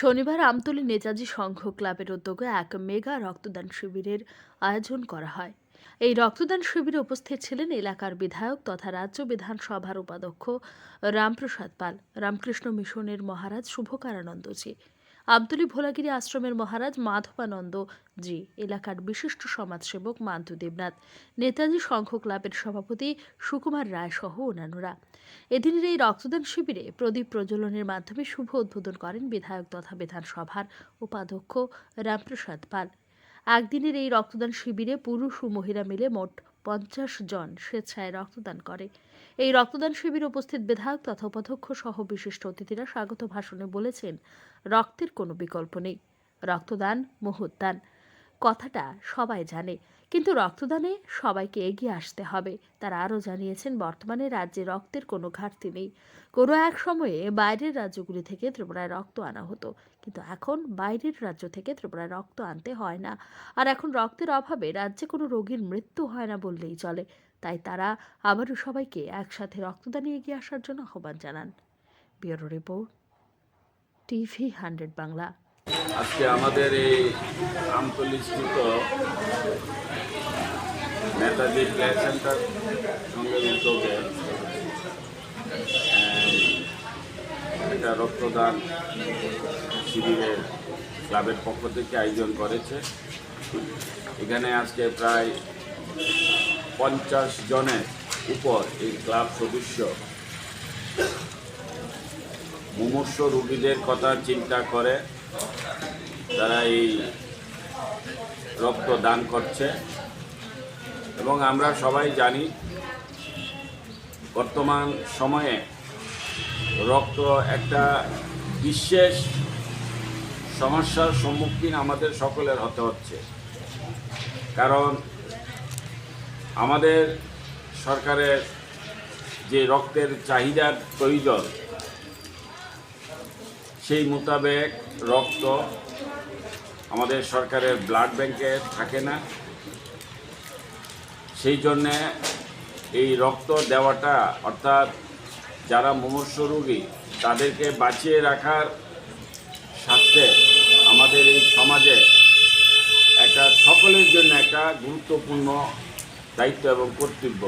শনিবার আমতলী নেতাজি সংঘ ক্লাবের উদ্যোগে এক মেগা রক্তদান শিবিরের আয়োজন করা হয়। এই রক্তদান শিবিরে উপস্থিত ছিলেন এলাকার বিধায়ক তথা রাজ্য বিধানসভার উপাধ্যক্ষ রামপ্রসাদ পাল, রামকৃষ্ণ মিশনের মহারাজ শুভকারানন্দজি আবদুলি ভোলাগিরি আশ্রমের মহারাজ মাধবানন্দ জি, এলাকার বিশিষ্ট সমাজসেবক মান্তু দেবনাথ, নেতাজি সংঘ ক্লাবের সভাপতি সুকুমার রায় সহ অন্যান্যরা। এদিনের এই রক্তদান শিবিরে প্রদীপ প্রজ্বলনের মাধ্যমে শুভ উদ্বোধন করেন বিধায়ক তথা বিধানসভার উপাধ্যক্ষ রামপ্রসাদ পাল। একদিনের এই রক্তদান শিবিরে পুরুষ ও মহিলা মিলে মোট পঞ্চাশ জন স্বেচ্ছায় রক্তদান করে। এই রক্তদান শিবির উপস্থিত বিধায়ক তথা উপাধ্যক্ষ সহ বিশিষ্ট অতিথিরা স্বাগত ভাষণে বলেছেন, রক্তের কোনো বিকল্প নেই। রক্তদান মুহুদান কথাটা সবাই জানে, কিন্তু রক্তদানে সবাইকে এগিয়ে আসতে হবে। তারা আরও জানিয়েছেন, বর্তমানে রাজ্যে রক্তের কোনো ঘাটতি নেই। কোনো এক সময়ে বাইরের রাজ্যগুলি থেকে ত্রিপুরায় রক্ত আনা হতো, কিন্তু এখন বাইরের রাজ্য থেকে ত্রিপুরায় রক্ত আনতে হয় না। আর এখন রক্তের অভাবে রাজ্যে কোনো রোগীর মৃত্যু হয় না বললেই চলে। তাই তারা আবারও সবাইকে একসাথে রক্তদানে এগিয়ে আসার জন্য আহ্বান জানান। Bureau report, TV hundred Bangla. আজকে আমাদের এই আমতলিস্থিত নেতাজি প্লে সেন্টার সঙ্গে উদ্যোগে একটা রক্তদান শিবিরের ক্লাবের পক্ষ থেকে আয়োজন করেছে। এখানে আজকে প্রায় পঞ্চাশ জনের উপর এই ক্লাব সদস্য মুমূর্ষ রুগীদের কথা চিন্তা করে তারা এই রক্ত দান করছে। এবং আমরা সবাই জানি, বর্তমান সময়ে রক্ত একটা বিশেষ সমস্যার সম্মুখীন আমাদের সকলের হতে হচ্ছে। কারণ আমাদের সরকারের যে রক্তের চাহিদার প্রয়োজন, সেই মোতাবেক রক্ত আমাদের সরকারের ব্লাড ব্যাংকে থাকে না। সেই জন্যে এই রক্ত দেওয়াটা, অর্থাৎ যারা মুমূর্ষ রোগী, তাদেরকে বাঁচিয়ে রাখার স্বার্থে আমাদের এই সমাজে একটা সকলের জন্য একটা গুরুত্বপূর্ণ দায়িত্ব এবং কর্তব্য।